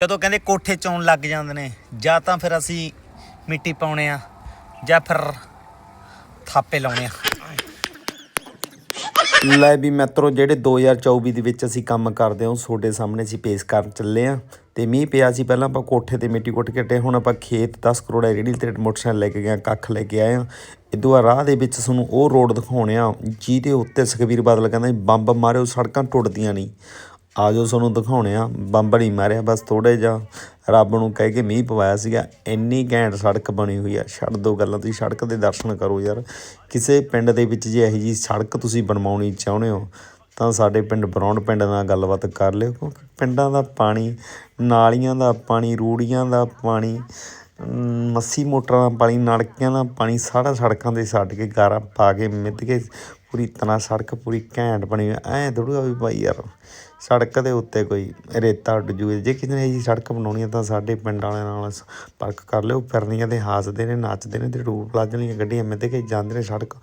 ਜਦੋਂ ਕਹਿੰਦੇ ਕੋਠੇ ਚੋਣ ਲੱਗ ਜਾਂਦੇ ਨੇ ਜਾਂ ਤਾਂ ਫਿਰ ਅਸੀਂ ਮਿੱਟੀ ਪਾਉਣੇ ਆ ਜਾਂ ਫਿਰ ਥਾਪੇ ਲਾਉਣੇ ਆ। ਲੈ ਵੀ ਮਿੱਤਰੋ ਜਿਹੜੇ 2024 ਦੇ ਵਿੱਚ ਅਸੀਂ ਕੰਮ ਕਰਦੇ ਹਾਂ ਉਹ ਤੁਹਾਡੇ ਸਾਹਮਣੇ ਅਸੀਂ ਪੇਸ਼ ਕਰਨ ਚੱਲੇ ਆ ਤੇ ਮੀਂਹ ਪਿਆ ਸੀ ਪਹਿਲਾਂ ਆਪਾਂ ਕੋਠੇ ਤੇ ਮਿੱਟੀ ਕੁੱਟ ਕੇ ਹਟੇ ਹੁਣ ਆਪਾਂ ਖੇਤ 10 ਕਰੋੜ ਦੀ ਰੇੜੀ ਤੇ ਮੋਟਰਸਾਈਕਲ ਲੈ ਕੇ ਗਏ ਹਾਂ, ਕੱਖ ਲੈ ਕੇ ਆਏ ਆ ਇਦੋਂ ਬਾਅਦ ਰਾਹ ਦੇ ਵਿੱਚ ਤੁਹਾਨੂੰ ਉਹ ਰੋਡ ਦਿਖਾਉਣੇ ਆ ਜਿਹਦੇ ਉੱਤੇ ਸੁਖਬੀਰ ਬਾਦਲ ਕਹਿੰਦਾ ਬੰਬ ਮਾਰਿਓ ਸੜਕਾਂ ਟੁੱਟਦੀਆਂ ਨਹੀਂ। ਆ ਜਾਓ ਤੁਹਾਨੂੰ ਦਿਖਾਉਣੇ ਆ। ਬੰਬ ਨਹੀਂ ਮਾਰਿਆ, ਬਸ ਥੋੜੇ ਜਿਹਾ ਰੱਬ ਨੂੰ ਕਹਿ ਕੇ ਮੀਂਹ ਪਵਾਇਆ ਸੀਗਾ। ਇੰਨੀ ਘੈਂਟ ਸੜਕ ਬਣੀ ਹੋਈ ਆ। ਛੱਡ ਦੋ ਗੱਲਾਂ, ਤੁਸੀਂ ਸੜਕ ਦੇ ਦਰਸ਼ਨ ਕਰੋ ਯਾਰ। ਕਿਸੇ ਪਿੰਡ ਦੇ ਵਿੱਚ ਜੇ ਇਹੋ ਜੀ ਸੜਕ ਤੁਸੀਂ ਬਣਵਾਉਣੀ ਚਾਹੁੰਦੇ ਹੋ, ਤਾਂ ਸਾਡੇ ਪਿੰਡ ਬਰੌਂਡ ਪਿੰਡ ਨਾਲ ਗੱਲਬਾਤ ਕਰ ਲਿਓ, ਕਿਉਂਕਿ ਪਿੰਡਾਂ ਦਾ ਪਾਣੀ, ਨਾਲੀਆਂ ਦਾ ਪਾਣੀ, ਰੂੜੀਆਂ ਦਾ ਪਾਣੀ ਮੱਸੀ ਮੋਟਰਾਂ ਦਾ ਪਾਣੀ, ਨਲਕਿਆਂ ਦਾ ਪਾਣੀ, ਸਾਰਾ ਸੜਕਾਂ ਤੇ ਛੱਡ ਕੇ ਗਾਰਾ ਪਾ ਕੇ ਮਿੱਧ ਕੇ ਪੂਰੀ ਤਰ੍ਹਾਂ ਸੜਕ ਪੂਰੀ ਘੈਂਟ ਬਣੀ ਹੋਈ ਐ ਥੋੜ੍ਹਾ ਵੀ ਭਾਈ ਯਾਰ ਸੜਕ ਦੇ ਉੱਤੇ ਕੋਈ ਰੇਤਾ ਉੱਡ ਜੂਏ। ਜੇ ਕਿਸੇ ਨੇ ਇਹ ਸੜਕ ਬਣਾਉਣੀ ਹੈ ਤਾਂ ਸਾਡੇ ਪਿੰਡ ਵਾਲਿਆਂ ਨਾਲ ਸੰਪਰਕ ਕਰ ਲਿਓ। ਫਿਰਨੀਆਂ ਤੇ ਹਾਸਦੇ ਨੇ, ਨੱਚਦੇ ਨੇ ਤੇ ਟੂਲ ਪਲਾਜ਼ੇ ਵਾਲੀਆਂ ਗੱਡੀਆਂ ਮਿੱਧ ਕੇ ਜਾਂਦੇ ਨੇ ਸੜਕ।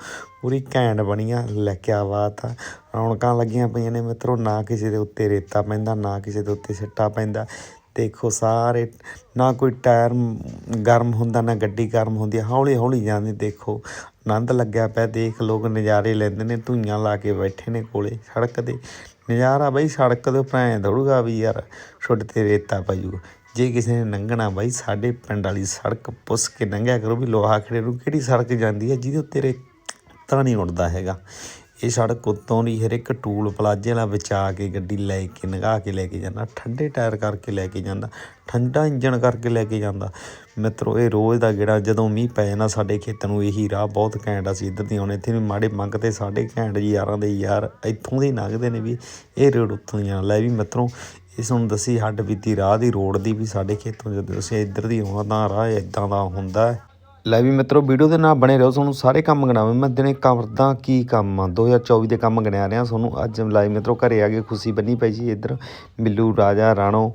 ਪੂਰੀ ਘੈਂਟ ਬਣੀ ਆ, ਲੈ ਕੇ ਬਾਤ ਆ। ਰੌਣਕਾਂ ਲੱਗੀਆਂ ਪਈਆਂ ਨੇ ਮਿੱਤਰੋ, ਨਾ ਕਿਸੇ ਦੇ ਉੱਤੇ ਰੇਤਾ ਪੈਂਦਾ, ਨਾ ਕਿਸੇ ਦੇ ਉੱਤੇ ਸਿੱਟਾ ਪੈਂਦਾ। ਦੇਖੋ ਸਾਰੇ, ਨਾ ਕੋਈ ਟਾਇਰ ਗਰਮ ਹੁੰਦਾ, ਨਾ ਗੱਡੀ ਗਰਮ ਹੁੰਦੀ ਹੌਲੀ ਹੌਲੀ ਜਾਂਦੀ ਦੇਖੋ। ਆਨੰਦ ਲੱਗਿਆ ਪਿਆ, ਦੇਖ ਲੋਕ ਨਜ਼ਾਰੇ ਲੈਂਦੇ ਨੇ, ਧੂਈਆਂ ਲਾ ਕੇ ਬੈਠੇ ਨੇ ਕੋਲੇ ਸੜਕ ਦੇ। ਨਜ਼ਾਰਾ ਬਾਈ ਸੜਕ ਦੇ ਉੱਪਰ ਐਂ ਦੌੜੂਗਾ ਵੀ ਯਾਰ ਛੁੱਟ ਤੇ ਰੇਤਾ ਪਜੂ ਜੇ। ਕਿਸੇ ਨੇ ਲੰਘਣਾ ਬਾਈ ਸਾਡੇ ਪਿੰਡ ਵਾਲੀ ਸੜਕ ਪੁੱਛ ਕੇ ਲੰਘਿਆ ਕਰੋ ਵੀ ਲੋਹਾ ਖੜੇ ਨੂੰ ਕਿਹੜੀ ਸੜਕ ਜਾਂਦੀ ਹੈ ਜਿਹਦੇ ਉੱਤੇ ਰੇਤਾ ਨਹੀਂ ਉੱਡਦਾ ਹੈਗਾ। ਇਹ ਸੜਕ ਉੱਤੋਂ ਦੀ ਹਰ ਇੱਕ ਟੂਲ ਪਲਾਜੇ ਨਾਲ ਵਿਚਾ ਕੇ ਗੱਡੀ ਲੈ ਕੇ, ਨਗਾ ਕੇ ਲੈ ਕੇ ਜਾਂਦਾ, ਠੰਡੇ ਟਾਇਰ ਕਰਕੇ ਲੈ ਕੇ ਜਾਂਦਾ, ਠੰਡਾ ਇੰਜਣ ਕਰਕੇ ਲੈ ਕੇ ਜਾਂਦਾ। ਮਿੱਤਰੋ, ਇਹ ਰੋਜ਼ ਦਾ ਗੇੜਾ, ਜਦੋਂ ਮੀਂਹ ਪੈ ਜਾਂਦਾ ਸਾਡੇ ਖੇਤ ਨੂੰ ਇਹੀ ਰਾਹ ਬਹੁਤ ਘੈਂਟ ਅਸੀਂ ਇੱਧਰ ਦੀ ਆਉਣੇ ਇੱਥੇ ਵੀ ਮਾੜੇ ਮੰਗ ਤੇ ਸਾਡੇ ਘੈਂਟ ਯਾਰਾਂ ਦੇ ਯਾਰ ਇੱਥੋਂ ਦੇ ਲੰਘਦੇ ਨੇ ਵੀ ਇਹ ਰੋਡ ਉੱਥੋਂ ਦੀਆਂ ਲੈ ਵੀ ਮਿੱਤਰੋ, ਇਸ ਨੂੰ ਦੱਸੀ ਹੱਡ ਬੀਤੀ ਰਾਹ ਦੀ, ਰੋਡ ਦੀ ਵੀ ਸਾਡੇ ਖੇਤੋਂ ਜਦੋਂ ਅਸੀਂ ਇੱਧਰ ਦੀ ਆਉਣਾ ਤਾਂ ਰਾਹ ਇਦਾਂ ਦਾ ਹੁੰਦਾ। ਲੈ ਵੀ ਮਿੱਤਰੋ, ਵੀਡੀਓ ਦੇ ਨਾਲ ਬਣੇ ਰਹੋ, ਤੁਹਾਨੂੰ ਸਾਰੇ ਕੰਮ ਗਿਣਾਵੇਂ। ਮੈਂ ਦਿਨੇ ਕਰਦਾ ਕੀ ਕੰਮ ਆ? 2024 ਦੇ ਕੰਮ ਗਿਣਿਆ ਰਿਹਾ। ਤੁਹਾਨੂੰ ਅੱਜ ਲਾਈਵ ਮਿੱਤਰੋ, ਘਰੇ ਆ ਕੇ ਖੁਸ਼ੀ ਬੰਨੀ ਪਈ ਸੀ ਇੱਧਰ। ਬਿੱਲੂ, ਰਾਜਾ, ਰਾਣੋ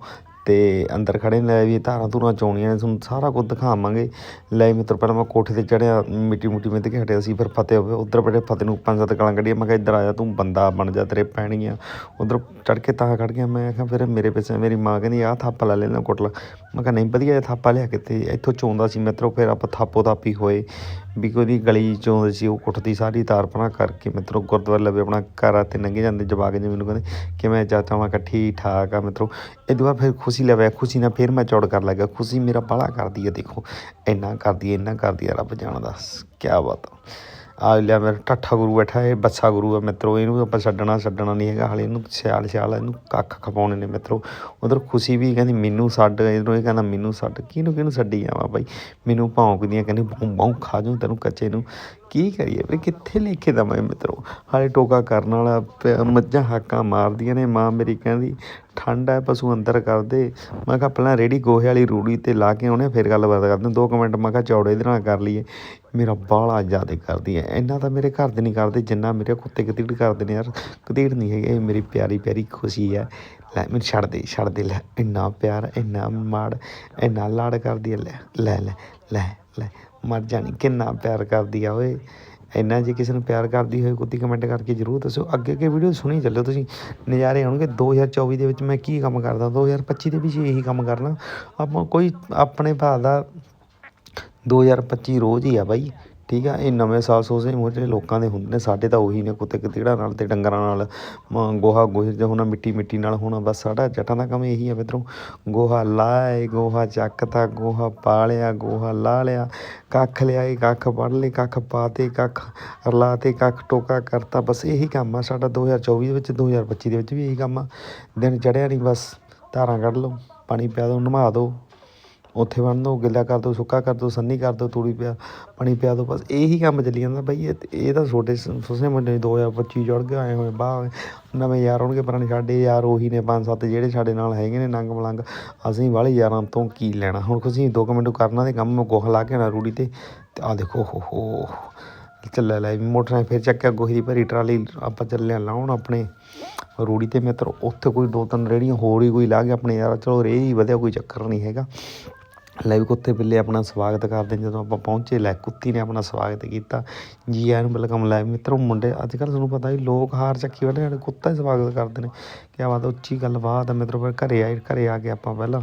ਤੇ ਅੰਦਰ ਖੜੇ ਨੇ, ਲੈ ਵੀ ਧਾਰਾਂ ਧੂਰਾਂ ਚੋਣੀਆਂ ਨੇ, ਤੁਹਾਨੂੰ ਸਾਰਾ ਕੁਝ ਦਿਖਾਵਾਂਗੇ। ਲੈ ਮਿੱਤਰ, ਪਹਿਲਾਂ ਮੈਂ ਕੋਠੇ ਤੇ ਚੜਿਆ ਮਿੱਟੀ ਮੁੱਟੀ ਮਿੱਧ ਕੇ ਹਟਿਆ ਸੀ, ਫਿਰ ਫਤਿਹ ਹੋਵੇ, ਉਧਰ ਬੜੇ ਫਤਿਹ ਨੂੰ ਪੰਜ ਸੱਤ ਗਾਲਾਂ ਕੱਢੀਆਂ, ਮੈਂ ਕਿਹਾ ਇੱਧਰ ਆ ਜਾ ਤੂੰ, ਬੰਦਾ ਬਣ ਜਾ ਤੇਰੇ ਪੈਣਗੀਆਂ ਉਧਰ ਚੜ ਕੇ ਤਾਂ ਖੜ ਗਿਆ, ਮੈਂ ਕਿਹਾ ਫਿਰ ਮੇਰੇ ਪਿੱਛੇ ਮੇਰੀ ਮਾਂ ਕਹਿੰਦੀ, ਆਹ ਥਾਪਾ ਲੈ ਲੈਣਾ ਕੁੱਟਲਾ। ਮੈਂ ਕਿਹਾ, ਨਹੀਂ, ਵਧੀਆ ਜਿਹਾ ਥਾਪਾ ਲਿਆ ਕੇ ਇੱਥੋਂ ਚੋਂਦਾ ਸੀ ਮਿੱਤਰੋ, ਫਿਰ ਆਪਾਂ ਥਾਪੋ ਥਾਪੀ ਹੋਏ। ਵੀ ਕੋਈ ਗਲੀ 'ਚੋਂ ਸੀ, ਉਹ ਕੁੱਟਦੀ ਸਾਰੀ ਤਾਰ ਪਰਾਂ ਕਰਕੇ। ਮਿੱਤਰੋ, ਗੁਰਦੁਆਰੇ ਲਵੇ ਆਪਣਾ ਘਰ ਤੇ ਲੰਘੇ ਜਾਂਦੇ ਜਵਾਕ ਜਿਵੇਂ ਮੈਨੂੰ ਕਹਿੰਦੇ, ਕਿਵੇਂ ਚਾਚਾ ਮੈਂ ਕਿਹਾ ਠੀਕ ਠਾਕ ਆ ਮਿੱਤਰੋ। ਇਹ ਦੁਆ ਫਿਰ ਖੁਸ਼ੀ ਲਵੇ ਖੁਸ਼ੀ ਨਾਲ ਫਿਰ ਮੈਂ ਚੌੜ ਕਰ ਲੱਗਾ ਖੁਸ਼ੀ ਮੇਰਾ ਬਾਲਾ ਕਰਦੀ ਹੈ ਦੇਖੋ। ਇੰਨਾ ਕਰਦੀ ਹੈ ਇੰਨਾ ਕਰਦੀ ਹੈ ਰੱਬ ਜਾਣਦਾ। ਕੀ ਬਾਤ ਆ। ਆ ਲਿਆ ਮੇਰਾ ਠੱਠਾ ਗੁਰੂ ਬੈਠਾ ਇਹ, ਬੱਸਾ ਗੁਰੂ ਆ ਮਿੱਤਰੋ, ਇਹਨੂੰ ਆਪਾਂ ਛੱਡਣਾ ਛੱਡਣਾ ਨਹੀਂ ਹੈਗਾ, ਹਾਲੇ ਇਹਨੂੰ ਸਿਆਲ ਸਿਆਲ ਇਹਨੂੰ ਕੱਖ ਖਪਾਉਣੇ ਨੇ ਮਿੱਤਰੋ। ਉਧਰ ਖੁਸ਼ੀ ਵੀ ਕਹਿੰਦੀ, ਮੈਨੂੰ ਛੱਡ ਇਧਰੋਂ ਇਹ ਕਹਿੰਦਾ, ਮੈਨੂੰ ਛੱਡ, ਕਿਹਨੂੰ ਕਿਹਨੂੰ ਛੱਡੀ ਜਾਵਾਂ ਬਾਈ? ਮੈਨੂੰ ਭੌਂਕਦੀਆਂ ਕਹਿੰਦੀ, ਬੌਂ ਬੌਂ, ਖਾ ਜੂ ਤੈਨੂੰ ਕੱਚੇ ਨੂੰ। ਕੀ ਕਰੀਏ ਵੀ ਕਿੱਥੇ ਲੈ ਕੇ ਦਵਾਂ ਮਿੱਤਰੋ? ਹਾਲੇ ਟੋਕਾ ਕਰਨ ਵਾਲਾ ਮੱਝਾਂ ਹਾਕਾਂ ਮਾਰਦੀਆਂ ਨੇ, ਮਾਂ ਮੇਰੀ ਕਹਿੰਦੀ, ਠੰਡ ਹੈ ਪਸ਼ੂ ਅੰਦਰ ਕਰਦੇ ਮੈਂ ਕਿਹਾ, ਪਹਿਲਾਂ ਰੇੜੀ ਗੋਹੇ ਵਾਲੀ ਰੂੜੀ ਤੇ ਲਾ ਕੇ ਆਉਣੇ ਫਿਰ ਗੱਲਬਾਤ ਕਰਦੇ ਦੋ ਕੁ ਮਿੰਟ, ਮੈਂ ਕਿਹਾ, ਚੌੜੇ ਇਹਦੇ ਨਾਲ ਕਰ ਲਈਏ। ਮੇਰਾ ਬਾਲਾ ਜ਼ਿਆਦਾ ਕਰਦੀ ਹੈ ਇੰਨਾ ਤਾਂ ਮੇਰੇ ਘਰ ਦੇ ਨਹੀਂ ਕਰਦੇ, ਜਿੰਨਾ ਮੇਰੇ ਕੁੱਤੇ ਕਤੀੜ ਕਰਦੇ ਨੇ ਯਾਰ। ਕਤੀੜ ਨਹੀਂ ਹੈਗੇ, ਇਹ ਮੇਰੀ ਪਿਆਰੀ ਪਿਆਰੀ ਖੁਸ਼ੀ ਹੈ ਲੈ, ਮੈਨੂੰ ਛੱਡ ਦੇ ਛੱਡ ਦੇ, ਲੈ। ਇੰਨਾ ਪਿਆਰ, ਇੰਨਾ ਮਾੜ, ਇੰਨਾ ਲਾੜ ਕਰਦੀ ਹੈ ਲੈ ਲੈ ਲੈ ਲੈ ਲੈ। ਮਰ ਜਾਣੀ, ਕਿੰਨਾ ਪਿਆਰ ਕਰਦੀ ਆ ਓਏ। ਇੰਨਾ ਜੇ ਕਿਸੇ ਨੂੰ ਪਿਆਰ ਕਰਦੀ ਹੋਏ, ਕੁੱਤੀ ਕਮੈਂਟ ਕਰਕੇ ਜਰੂਰ ਦੱਸੋ। ਅੱਗੇ ਅੱਗੇ ਵੀਡੀਓ ਸੁਣੀ ਚੱਲਿਓ ਤੁਸੀਂ। ਨਜ਼ਾਰੇ ਆਉਣਗੇ। 2024 ਦੇ ਵਿੱਚ ਮੈਂ ਕੀ ਕੰਮ ਕਰਦਾ 2025 ਦੇ ਵਿੱਚ ਇਹੀ ਕੰਮ ਕਰਨਾ। ਆਪਾਂ ਕੋਈ ਆਪਣੇ ਭਾਅ ਦਾ 2025 ਰੋਜ਼ ਹੀ ਆ ਬਾਈ। ਠੀਕ ਆ, ਇਹ ਨਵੇਂ ਸਾਲ ਸੋਚਦੇ ਮੋਟੇ ਲੋਕਾਂ ਦੇ ਹੁੰਦੇ ਨੇ, ਸਾਡੇ ਤਾਂ ਉਹੀ ਨੇ ਕੁੱਤੇ ਕਤੀੜਾ ਨਾਲ ਤੇ ਡੰਗਰਾਂ ਨਾਲ, ਮ- ਗੋਹਾ ਗੋਹੇ ਜਿਹਾ ਹੋਣਾ, ਮਿੱਟੀ ਮਿੱਟੀ ਨਾਲ ਹੋਣਾ, ਬਸ ਸਾਡਾ ਜੱਟਾਂ ਦਾ ਕੰਮ ਇਹੀ ਆ ਮਿੱਤਰੋ ਗੋਹਾ ਲਾਏ, ਗੋਹਾ ਚੱਕਤਾ, ਗੋਹਾ ਪਾਲਿਆ, ਗੋਹਾ ਲਾ ਲਿਆ, ਕੱਖ ਲਿਆਏ, ਕੱਖ ਵੱਢ ਲਏ, ਕੱਖ ਪਾਤੇ, ਕੱਖ ਰਲਾ ਤੇ ਕੱਖ ਟੋਕਾ ਕਰਤਾ, ਬਸ ਇਹੀ ਕੰਮ ਆ ਸਾਡਾ 2024 ਦੇ ਵਿੱਚ 2025 ਦੇ ਵਿੱਚ ਵੀ ਇਹੀ ਕੰਮ ਆ। ਦਿਨ ਚੜਿਆ ਨਹੀਂ ਬਸ ਧਾਰਾਂ ਕੱਢ ਲਓ, ਪਾਣੀ ਪਿਆ ਦਿਓ ਨਵਾ ਦਿਓ ਉੱਥੇ ਬੰਨ ਦੋ, ਗਿੱਲਾ ਕਰ ਦੋ, ਸੁੱਕਾ ਕਰ ਦੋ, ਸੰਨੀ ਕਰ ਦੋ, ਤੂੜੀ ਪਿਆ, ਪਾਣੀ ਪਿਆ ਦੋ, ਬਸ ਇਹੀ ਕੰਮ ਚੱਲੀ ਜਾਂਦਾ ਬਾਈ, ਇਹ ਇਹ ਤਾਂ ਛੋਟੇ ਸੁਸਨੇ ਮੁੰਡੇ 2025 ਚੜ ਗਏ, ਆਏ ਹੋਏ ਬਾਹਰ, ਨਵੇਂ ਯਾਰ ਆਉਣਗੇ ਪੁਰਾਣੇ ਸਾਡੇ ਯਾਰ ਉਹੀ ਨੇ ਪੰਜ ਸੱਤ ਜਿਹੜੇ ਸਾਡੇ ਨਾਲ ਹੈਗੇ ਨੇ, ਨੰਗ ਮਲੰਗ, ਅਸੀਂ ਵਾਲੇ ਯਾਰਾਂ ਤੋਂ ਕੀ ਲੈਣਾ, ਹੁਣ ਤੁਸੀਂ ਦੋ ਕੁ ਮਿੰਟ ਕਰਨਾ ਤੇ ਕੰਮ ਮੈਂ ਗੋਹਾ ਲਾ ਕੇ ਆਣਾ ਰੂੜੀ ਤੇ ਤੇ ਆ ਦੇਖੋ, ਹੋ ਹੋ ਚੱਲਿਆ ਲੈ ਵੀ ਮੋਟਰਾਂ ਫਿਰ ਚੱਕਿਆ, ਗੋਹੀ ਦੀ ਭਰੀ ਟਰਾਲੀ ਆਪਾਂ ਚੱਲਿਆ ਲਾਉਣ ਆਪਣੇ ਰੂੜੀ ਤੇ ਮਿੱਤਰ, ਉੱਥੇ ਕੋਈ ਦੋ ਤਿੰਨ ਰੇੜੀਆਂ ਹੋਰ ਹੀ ਕੋਈ ਲਾ ਕੇ ਆਪਣੇ ਯਾਰ, ਚਲੋ ਰੇ ਹੀ ਵਧਿਆ, ਕੋਈ ਚੱਕਰ ਨਹੀਂ ਹੈਗਾ। ਲੈ ਵੀ ਕੁੱਤੇ ਬਿੱਲੇ ਆਪਣਾ ਸਵਾਗਤ ਕਰਦੇ ਨੇ। ਜਦੋਂ ਆਪਾਂ ਪਹੁੰਚੇ ਲੈ ਕੁੱਤੀ ਨੇ ਆਪਣਾ ਸਵਾਗਤ ਕੀਤਾ। ਜੀ ਆਇਆਂ ਨੂੰ ਵੈਲਕਮ ਲੈ। ਮਿੱਤਰੋ ਮੁੰਡੇ ਅੱਜ ਕੱਲ੍ਹ ਤੁਹਾਨੂੰ ਪਤਾ ਵੀ ਲੋਕ ਹਾਰ ਚੱਕੀ ਬੈਠੇ ਨੇ ਕੁੱਤਾ ਹੀ ਸਵਾਗਤ ਕਰਦੇ ਨੇ। ਕਿਆ ਬਾਤ ਆ, ਉੱਚੀ ਗੱਲਬਾਤ ਆ ਮਿੱਤਰੋ। ਫਿਰ ਘਰੇ ਆਏ ਘਰੇ ਆ ਕੇ ਆਪਾਂ ਪਹਿਲਾਂ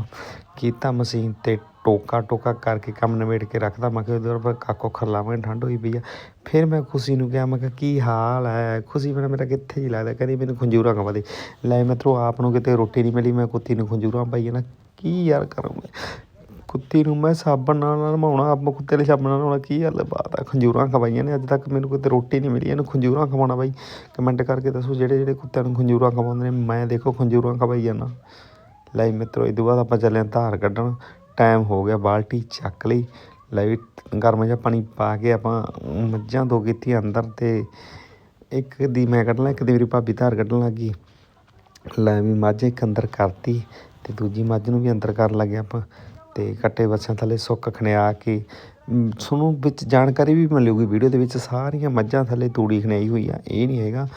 ਕੀਤਾ ਮਸ਼ੀਨ ਤੇ ਟੋਕਾ ਟੋਕਾ ਕਰਕੇ ਕੰਮ ਨਿਬੇੜ ਕੇ ਰੱਖਦਾ ਮੈਂ ਕਿਹਾ ਉਹਦੇ ਪਰ ਕਾਕੋ ਖਰਲਾਵਾਂਗੇ ਠੰਡ ਹੋਈ ਪਈ ਆ। ਫਿਰ ਮੈਂ ਖੁਸ਼ੀ ਨੂੰ ਕਿਹਾ ਮੈਂ ਕਿਹਾ ਕੀ ਹਾਲ ਹੈ? ਖੁਸ਼ੀ ਮੇਰਾ ਮੇਰਾ ਕਿੱਥੇ ਜੀ ਲੱਗਦਾ? ਕਹਿੰਦੀ ਮੈਨੂੰ ਖੰਜੂਰਾ ਖਵਾ ਦੇ। ਲੈ ਮਿੱਤਰੋ ਆਪ ਨੂੰ ਕਿਤੇ ਰੋਟੀ ਨਹੀਂ ਮਿਲੀ ਮੈਂ ਕੁੱਤੀ ਨੂੰ ਖੰਜੂਰਾ ਪਾਈ ਨਾ ਕੀ ਯਾਰ ਕਰਾਂ ਕੁੱਤੀ ਨੂੰ ਮੈਂ ਸਾਬਣ ਨਾਲ ਨਵਾਉਣਾ, ਆਪ ਕੁੱਤੇ ਲਈ ਸਾਬਣ ਨਾਲ ਨਵਾਉਣਾ, ਕੀ ਗੱਲ ਬਾਤ ਆ? ਖੰਜੂਰਾਂ ਖਵਾਈਆਂ ਨੇ, ਅੱਜ ਤੱਕ ਮੈਨੂੰ ਕਿਤੇ ਰੋਟੀ ਨਹੀਂ ਮਿਲੀ, ਇਹਨੂੰ ਖੰਜੂਰਾਂ ਖਵਾਉਣਾ ਬਾਈ। ਕਮੈਂਟ ਕਰਕੇ ਦੱਸੋ ਜਿਹੜੇ ਜਿਹੜੇ ਕੁੱਤਿਆਂ ਨੂੰ ਖੰਜੂਰਾਂ ਖਵਾਉਂਦੇ ਨੇ, ਮੈਂ ਦੇਖੋ ਖੰਜੂਰਾਂ ਖਵਾਈ ਜਾਂਦਾ। ਲੈ ਮਿੱਤਰੋ, ਇਹ ਤੋਂ ਬਾਅਦ ਆਪਾਂ ਚੱਲੇ ਧਾਰ ਕੱਢਣ। ਟਾਈਮ ਹੋ ਗਿਆ, ਬਾਲਟੀ ਚੱਕ ਲਈ। ਲੈ ਵੀ ਗਰਮ ਜਿਹਾ ਪਾਣੀ ਪਾ ਕੇ ਆਪਾਂ ਮੱਝਾਂ ਦੋ ਕੀਤੀਆਂ ਅੰਦਰ ਤੇ ਇੱਕ ਦੀ ਮੈਂ ਕੱਢਣਾ ਇੱਕ ਦੀ ਮੇਰੀ ਭਾਬੀ ਧਾਰ ਕੱਢਣ ਲੱਗੀ। ਲੈ ਵੀ ਮੱਝ ਇੱਕ ਅੰਦਰ ਕਰਤੀ ਤੇ ਦੂਜੀ ਮੱਝ ਨੂੰ ਵੀ ਅੰਦਰ ਕਰਨ ਲੱਗੇ ਆਪਾਂ। ਤੇ ਕੱਟੇ ਬੱਸਾਂ ਥੱਲੇ ਸੁੱਕ ਖਣਿਆ ਕੇ ਤੁਹਾਨੂੰ ਵਿੱਚ ਜਾਣਕਾਰੀ ਵੀ ਮਿਲੂਗੀ ਵੀਡੀਓ ਦੇ ਵਿੱਚ, ਸਾਰੀਆਂ ਮੱਝਾਂ ਥੱਲੇ ਤੂੜੀ ਖਣਾਈ ਹੋਈ ਆ। ਇਹ ਨਹੀਂ ਹੈਗਾ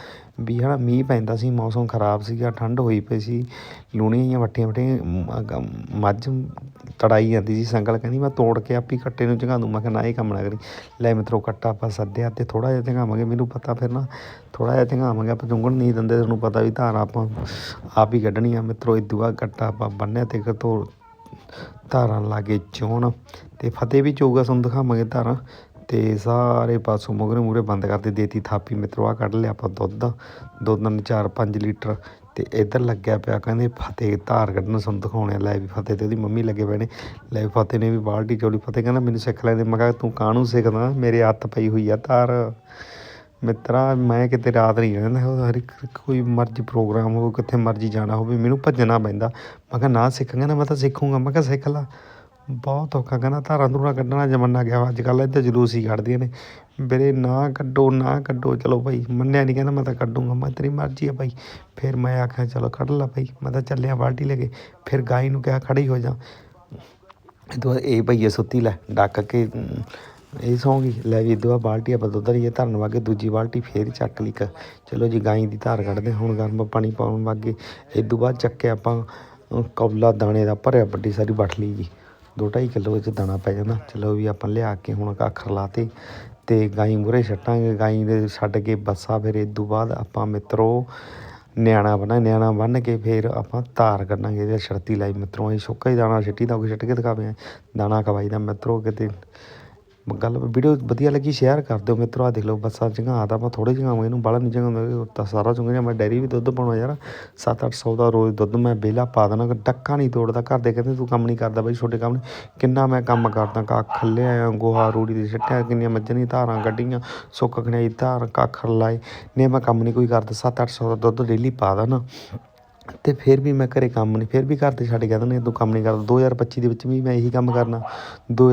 ਵੀ ਹਨਾ, ਮੀਂਹ ਪੈਂਦਾ ਸੀ, ਮੌਸਮ ਖਰਾਬ ਸੀਗਾ, ਠੰਡ ਹੋਈ ਪਈ ਸੀ, ਲੂਣੀਆਂ ਜਿਹੀਆਂ ਵੱਟੀਆਂ ਵੱਟੀਆਂ ਮੱਝ ਤੜਾਈ ਜਾਂਦੀ ਸੀ ਸੰਗਲ, ਕਹਿੰਦੀ ਮੈਂ ਤੋੜ ਕੇ ਆਪੀ ਕੱਟੇ ਨੂੰ ਝੰਗਾ ਦੂੰ ਮੈਂ ਕਿਹਾ ਨਾ ਇਹ ਕੰਮ ਨਾ ਕਰੀ। ਲੈ ਮਿੱਤਰੋ ਕੱਟਾ ਆਪਾਂ ਸੱਦਿਆ ਤੇ ਥੋੜਾ ਜਿਹਾ ਝੰਗਾਵਾਂਗੇ, ਮੈਨੂੰ ਪਤਾ ਫਿਰ ਨਾ ਥੋੜਾ ਜਿਹਾ ਝੰਗਾਵਾਂਗੇ, ਆਪਾਂ ਚੁੰਗਣ ਨਹੀਂ ਦਿੰਦੇ, ਤੁਹਾਨੂੰ ਪਤਾ ਵੀ ਧਾਰ ਆਪਾਂ ਆਪ ਹੀ ਕੱਢਣੀ ਆ ਮਿੱਤਰੋ ਇਦੂ ਕੱਟਾ ਆਪਾਂ ਬੰਨਿਆ ਤੇ ਧੋ ਧਾਰਾਂ ਲਾਗੇ ਚੋਣ ਤੇ ਫਤਿਹ ਵੀ ਚੋਗਾ ਤੁਹਾਨੂੰ ਦਿਖਾਵਾਂਗੇ ਧਾਰਾਂ। ਤੇ ਸਾਰੇ ਪਾਸੋਂ ਮਗਰੇ ਮੂਰੇ ਬੰਦ ਕਰਦੇ ਦੇਤੀ ਥਾਪੀ। ਮਿੱਤਰੋ ਆ ਕੱਢ ਲਿਆ ਆਪਾਂ ਦੁੱਧ ਦੁੱਧ ਨਾਲ 4-5 ਲੀਟਰ। ਤੇ ਇੱਧਰ ਲੱਗਿਆ ਪਿਆ, ਕਹਿੰਦੇ ਫਤਿਹ ਧਾਰ ਕੱਢਣ ਸਾਨੂੰ ਦਿਖਾਉਣੇ ਆ। ਲੈ ਵੀ ਫਤਿਹ ਤੇ ਉਹਦੀ ਮੰਮੀ ਲੱਗੇ ਪਏ ਨੇ। ਲੈ ਵੀ ਫਤਿਹ ਨੇ ਵੀ ਬਾਲਟੀ ਚੋਲੀ। ਫਤਿਹ ਕਹਿੰਦਾ, ਮੈਨੂੰ ਸਿੱਖ ਲੈਂਦੇ ਮੈਂ ਕਿਹਾ, ਤੂੰ ਕਾਹਨੂੰ ਸਿੱਖਦਾ? ਮੇਰੇ ਹੱਥ ਪਈ ਹੋਈ ਆ ਧਾਰ। ਮਿੱਤਰਾ, ਮੈਂ ਕਿਤੇ ਰਾਤ ਨਹੀਂ ਰਹਿੰਦਾ ਉਹ ਹਰ ਇੱਕ ਕੋਈ ਮਰਜ਼ੀ ਪ੍ਰੋਗਰਾਮ ਹੋਵੇ, ਕਿੱਥੇ ਮਰਜ਼ੀ ਜਾਣਾ ਹੋਵੇ, ਮੈਨੂੰ ਭੱਜਣਾ ਪੈਂਦਾ। ਮੈਂ ਕਿਹਾ, ਨਾ ਸਿੱਖਾਂਗਾ ਨਾ, ਮੈਂ ਤਾਂ ਸਿੱਖੂੰਗਾ। ਮੈਂ ਕਿਹਾ, ਸਿੱਖ ਲਾ। ਬਹੁਤ ਔਖਾ ਕਹਿੰਦਾ ਧਾਰਾਂ ਧੂਰਾਂ ਕੱਢਣਾ ਜ਼ਮਾਨਾ ਗਿਆ ਵਾ। ਅੱਜ ਕੱਲ੍ਹ ਇੱਧਰ ਜਲੂਸ ਹੀ ਕੱਢਦੀਆਂ ਨੇ। ਵੀਰੇ, ਨਾ ਕੱਢੋ ਨਾ ਕੱਢੋ। ਚਲੋ ਭਾਈ, ਮੰਨਿਆ ਨਹੀਂ ਕਹਿੰਦਾ, ਮੈਂ ਤਾਂ ਕੱਢੂੰਗਾ। ਮੈਂ ਤੇਰੀ ਮਰਜ਼ੀ ਆ ਭਾਈ। ਫਿਰ ਮੈਂ ਆਖਿਆ, ਚਲੋ ਕੱਢ ਲਾ ਭਾਈ। ਮੈਂ ਤਾਂ ਚੱਲਿਆ ਬਾਲਟੀ ਲੈ ਕੇ। ਫਿਰ ਗਾਈ ਨੂੰ ਕਿਹਾ ਖੜੀ ਹੋ ਜਾ। ਇਹ ਤੋਂ ਬਾਅਦ, ਇਹ ਭਈਏ ਸੁੱਤੀ ਲੈ, ਡੱਕ ਕੇ ਇਹ ਸੌਂਗੀ ਲੈ ਵੀ ਇਦੋਂ ਬਾਅਦ ਬਾਲਟੀ ਆਪਾਂ ਦੁੱਧ ਲਈਏ ਧਰਨ ਵਾਗੇ, ਦੂਜੀ ਬਾਲਟੀ ਫੇਰ ਚੱਕ ਲਈ ਕ ਚਲੋ ਜੀ, ਗਾਈ ਦੀ ਧਾਰ ਕੱਢਦੇ ਹੁਣ ਗਰਮ ਪਾਣੀ ਪਾਉਣ ਵਾਗੇ ਇਦੋਂ ਬਾਅਦ ਚੱਕੇ ਆਪਾਂ ਕੌਲਾ ਦਾਣੇ ਦਾ ਭਰਿਆ ਵੱਡੀ ਸਾਰੀ ਵੱਟ ਲਈ ਜੀ। ਦੋ ਢਾਈ ਕਿਲੋ ਵਿੱਚ ਦਾਣਾ ਪੈ ਜਾਂਦਾ। ਚਲੋ ਵੀ ਆਪਾਂ ਲਿਆ ਕੇ ਹੁਣ ਅੱਖਰ ਲਾਤੇ ਤੇ ਗਾਈ ਮੂਹਰੇ ਛੱਟਾਂਗੇ ਗਾਈ ਦੇ ਛੱਡ ਕੇ ਬੱਸਾ ਫਿਰ ਇਦੋਂ ਬਾਅਦ ਆਪਾਂ ਮਿੱਤਰੋ ਨਿਆਣਾ ਬਣਾ, ਨਿਆਣਾ ਬੰਨ ਕੇ ਫਿਰ ਆਪਾਂ ਧਾਰ ਕੱਢਾਂਗੇ। ਇਹਦੇ ਛੜਤੀ ਲਾਈ ਮਿੱਤਰੋ। ਅਸੀਂ ਸੁੱਕਾ ਹੀ ਦਾਣਾ, ਛੱਟੀ ਦਾ ਉਹ ਛੱਟ ਕੇ ਦਿਖਾਵੇ। ਦਾਣਾ ਖਵਾਈ ਦਾ ਮਿੱਤਰੋ ਕਿਤੇ। ਗੱਲ ਵੀਡੀਓ ਵਧੀਆ ਲੱਗੀ ਸ਼ੇਅਰ ਕਰ ਦਿਓ ਮਿੱਤਰੋ ਆ ਦੇਖ ਲਓ ਬੱਸਾਂ ਜਗ੍ਹਾ ਤਾਂ ਆਪਾਂ ਥੋੜੇ ਚੰਗਾਵਾਂਗੇ ਇਹਨੂੰ ਬਾਲਾ ਨਹੀਂ ਜਗ੍ਹਾ ਤਾਂ ਸਾਰਾ ਚੰਗਾ ਮੈਂ ਡੈਰੀ ਵੀ ਦੁੱਧ ਪਾਉਣਾ ਯਾਰ 7-800 ਦਾ ਰੋਜ਼ ਦੁੱਧ ਮੈਂ ਵਿਹਲਾ ਪਾ ਦੇਣਾ ਡੱਕਾ ਨਹੀਂ ਤੋੜਦਾ, ਘਰ ਦੇ ਕਹਿੰਦੇ ਤੂੰ ਕੰਮ ਨਹੀਂ ਕਰਦਾ ਬਾਈ, ਛੋਟੇ ਕੰਮ ਕਿੰਨਾ ਮੈਂ ਕੰਮ ਕਰਦਾ ਕੱਖ ਲਿਆਇਆ ਗੋਹਾ, ਰੂੜੀ ਦੇ ਛੱਟਿਆ ਕਿੰਨੀਆਂ ਮੱਝਾਂ ਦੀਆਂ ਧਾਰਾਂ ਕੱਢੀਆਂ, ਸੁੱਕ ਖਣਾਈ ਧਾਰ, ਕੱਖ ਲਾਏ ਨੇ ਮੈਂ ਕੰਮ ਨਹੀਂ ਕੋਈ ਕਰਦਾ 7-800 ਦਾ ਦੁੱਧ ਡੇਲੀ ਪਾ ਦੇਣਾ ਤੇ ਫਿਰ ਵੀ ਮੈਂ ਘਰੇ ਕੰਮ ਨਹੀਂ, ਫਿਰ ਵੀ ਘਰ ਦੇ ਛੱਡ ਕੇ ਕਹਿੰਦੇ ਨੇ ਤੂੰ ਕੰਮ ਨਹੀਂ ਕਰਦਾ 2025 ਦੇ ਵਿੱਚ ਵੀ ਮੈਂ ਇਹੀ ਕੰਮ ਕਰਨਾ, ਦੋ